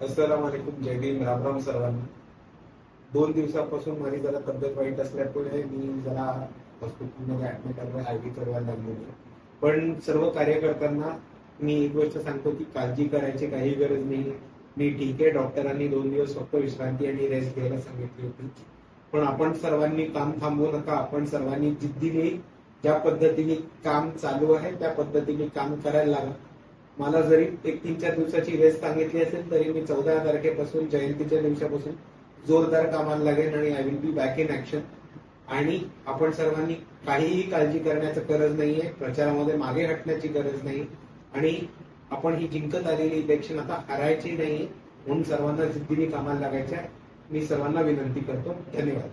अस्सलाम वालेकुम जय भीम राम राम सर्वांना. दोन दिवसापासून माझी जरा तब्येत वाईट असल्यामुळे मी जरा हॉस्पिटलमध्ये ऍडमिट आहे आय व्ही करायला लागलेली पण सर्व कार्यकर्त्यांना मी एक गोष्ट सांगतो की काळजी करायची काही गरज नाही. मी ठीक आहे डॉक्टरांनी दोन दिवस फक्त विश्रांती आणि रेस्ट घ्यायला सांगितली होती. पण आपण सर्वांनी काम थांबवू नका आपण सर्वांनी जिद्दीने ज्या पद्धतीने काम चालू आहे त्या पद्धतीने काम करायला लागा. मला जरी एक तीन चार दिवसाची वेळ सांगितली असेल तरी मी चौदा तारखेपासून जयंतीच्या दिवसापासून जोरदार कामाला लागेल आणि I will be back in action आणि आपण सर्वांनी काहीही काळजी करण्याचं गरज नाहीये प्रचारामध्ये मागे हटण्याची गरज नाही. आणि आपण ही जिंकत आलेली इलेक्शन आता हरायची नाही म्हणून सर्वांना जिद्दीने कामाला लागायच्या. मी सर्वांना विनंती करतो. धन्यवाद.